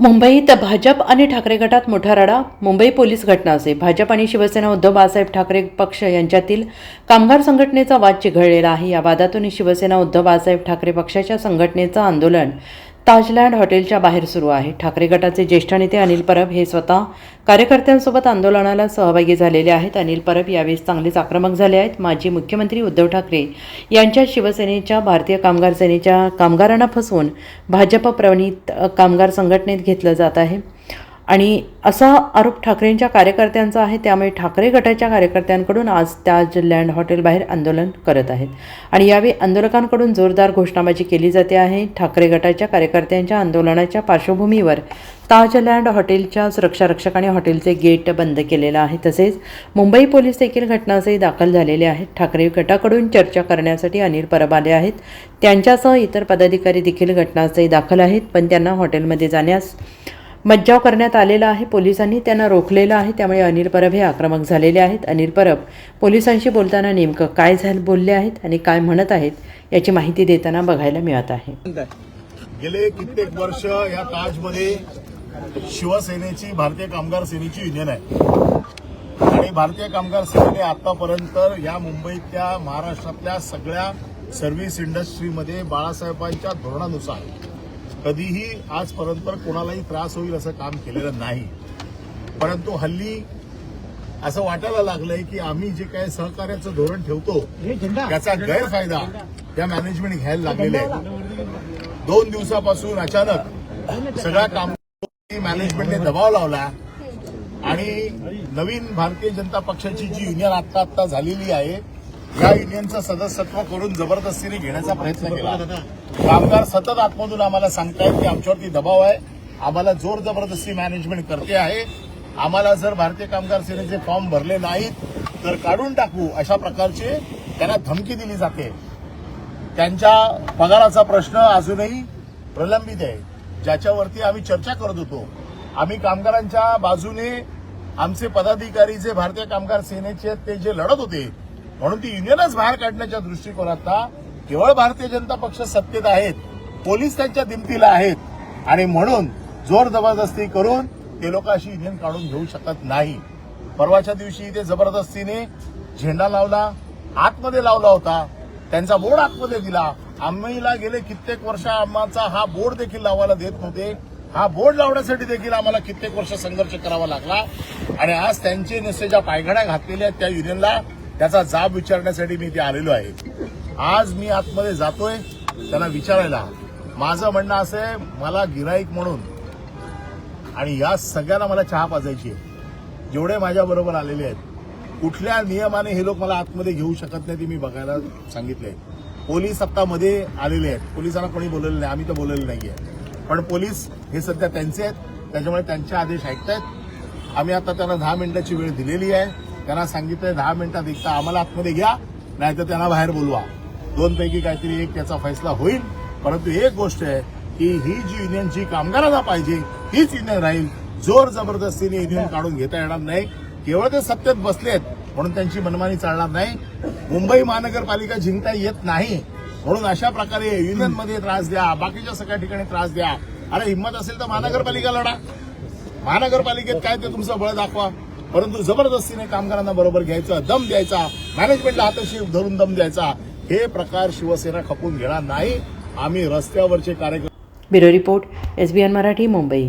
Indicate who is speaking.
Speaker 1: मुंबईत भाजप आणि ठाकरे गटात मोठा राडा मुंबई पोलीस घटना असे भाजप आणि शिवसेना उद्धव बाळासाहेब ठाकरे पक्ष यांच्यातील कामगार संघटनेचा वाद चिघळलेला आहे. या वादातून शिवसेना उद्धव बाळासाहेब ठाकरे पक्षाच्या संघटनेचं आंदोलन ताजलँड हॉटेलच्या बाहेर सुरू आहे. ठाकरे गटाचे ज्येष्ठ नेते अनिल परब हे स्वतः कार्यकर्त्यांसोबत आंदोलनाला सहभागी झालेले आहेत. अनिल परब यावेळी चांगलेच आक्रमक झाले आहेत. माजी मुख्यमंत्री उद्धव ठाकरे यांच्या शिवसेनेच्या भारतीय कामगार सेनेच्या कामगारांना फसवून भाजप प्रणित कामगार संघटनेत घेतलं जात आहे. आणि असा आरोप ठाकरेंच्या कार्यकर्त्यांचा आहे त्यामुळे ठाकरे गटाच्या कार्यकर्त्यांकडून आज ताज लँड हॉटेलबाहेर आंदोलन करत आहेत. आणि यावेळी आंदोलकांकडून जोरदार घोषणाबाजी केली जाते आहे. ठाकरे गटाच्या कार्यकर्त्यांच्या आंदोलनाच्या पार्श्वभूमीवर ताज लँड हॉटेलच्या सुरक्षारक्षकाने हॉटेलचे गेट बंद केलेलं आहे. तसेच मुंबई पोलीस देखील घटनास्थळी दाखल झालेले आहेत. ठाकरे गटाकडून चर्चा करण्यासाठी अनिल परब आले आहेत. त्यांच्यासह इतर पदाधिकारी देखील घटनास्थळी दाखल आहेत. पण त्यांना हॉटेलमध्ये जाण्यास मज्जाव करण्यात आलेला आहे. पोलिसांनी त्यांना रोखलेलं आहे. त्यामुळे अनिल परब हे आक्रमक झालेले आहेत. अनिल परब पोलिसांशी बोलताना नेमकं काय झालं बोलले आहेत आणि काय म्हणत आहेत याची माहिती देताना बघायला मिळत आहे.
Speaker 2: गेले कित्येक वर्ष या ताजमध्ये शिवसेनेची भारतीय कामगार सेनेची युनियन आहे. आणि भारतीय कामगार सेनेने आतापर्यंत या मुंबईतल्या महाराष्ट्रातल्या सगळ्या सर्व्हिस इंडस्ट्रीमध्ये बाळासाहेबांच्या धोरणानुसार कधीही आजपर्यंत कोणालाही त्रास होईल असं काम केलेलं नाही. परंतु हल्ली असं वाटायला लागलंय की आम्ही जे काही सहकार्याचं धोरण ठेवतो त्याचा गैरफायदा त्या मॅनेजमेंट घ्यायला लागलेले आहे. दोन दिवसापासून अचानक सगळ्या काम मॅनेजमेंटने दबाव लावला आणि नवीन भारतीय जनता पक्षाची जी युनियन आत्ता आत्ता झालेली आहे या युनियनचं सदस्यत्व करून जबरदस्तीने घेण्याचा प्रयत्न केला. कामगार सतत आतमधून आम्हाला सांगतायत की आमच्यावरती दबाव आहे. आम्हाला जोर जबरदस्ती मॅनेजमेंट करते आहे. आम्हाला जर भारतीय कामगार सेनेचे फॉर्म भरले नाहीत तर काढून टाकू अशा प्रकारची त्यांना धमकी दिली जाते. त्यांच्या पगाराचा प्रश्न अजूनही प्रलंबित आहे. ज्याच्यावरती आम्ही चर्चा करत होतो. आम्ही कामगारांच्या बाजूने आमचे पदाधिकारी जे भारतीय कामगार सेनेचे आहेत, ते जे लढत होते म्हणून ती युनियनच बाहेर काढण्याच्या दृष्टिकोनातला केवळ भारतीय जनता पक्ष सत्तेत आहेत पोलीस त्यांच्या दिमतीला आहेत. आणि म्हणून जोर जबरदस्ती करून ते लोक अशी युनियन काढून घेऊ शकत नाही. परवाच्या दिवशी ते जबरदस्तीने झेंडा लावला आतमध्ये लावला होता. त्यांचा बोर्ड आतमध्ये दिला. आम्हीला गेले कित्येक वर्ष आम्हाचा हा बोर्ड देखील लावायला देत नव्हते. हा बोर्ड लावण्यासाठी देखील आम्हाला कित्येक वर्ष संघर्ष करावा लागला. आणि आज त्यांचे नुसते ज्या पायघड्या घातलेल्या आहेत त्या युनियनला. त्याचा जाब विचारण्यासाठी मी इथे आलेलो आहे. आज मी आतमध्ये जातोय त्यांना विचारायला. माझं म्हणणं असं आहे मला गिराईक म्हणून आणि या सगळ्यांना मला चहा पाजायची आहे. जेवढे माझ्याबरोबर आलेले आहेत कुठल्या नियमाने हे लोक मला आतमध्ये घेऊ शकत नाही ते मी बघायला सांगितले पोलीस आत्ता मध्ये आलेले आहेत. पोलिसांना कोणी बोललेलं नाही आम्ही तर बोललेलं आहे पण पोलीस हे सध्या त्यांचे आहेत त्याच्यामुळे त्यांचे आदेश ऐकतायत. आम्ही आता त्यांना दहा मिनिटाची वेळ दिलेली आहे. त्यांना सांगितलंय दहा मिनिटात एकदा आम्हाला आतमध्ये घ्या नाहीतर त्यांना बाहेर बोलवा. दोन पैकी काहीतरी एक त्याचा फैसला होईल. परंतु एक गोष्ट आहे की ही जी युनियन जी कामगारांना पाहिजे हीच युनियन राहील. जोर जबरदस्तीने युनियन काढून घेता येणार नाही. केवळ ते सत्तेत बसलेत म्हणून त्यांची मनमानी चालणार नाही. मुंबई महानगरपालिका जिंकता येत नाही. म्हणून अशा प्रकारे युनियनमध्ये त्रास द्या बाकीच्या सगळ्या ठिकाणी त्रास द्या. अरे हिंमत असेल तर महानगरपालिका लढा. महानगरपालिकेत काय ते तुमचं बळ दाखवा. परंतु जबरदस्तीने कामगारांना बरोबर घ्यायचं दम द्यायचा मॅनेजमेंटला हाताशी धरून दम द्यायचा हे प्रकार शिवसेना खपून घेणार नाही. आम्ही रस्त्यावरचे कार्यक्रम
Speaker 1: bureau report SBN Marathi Mumbai.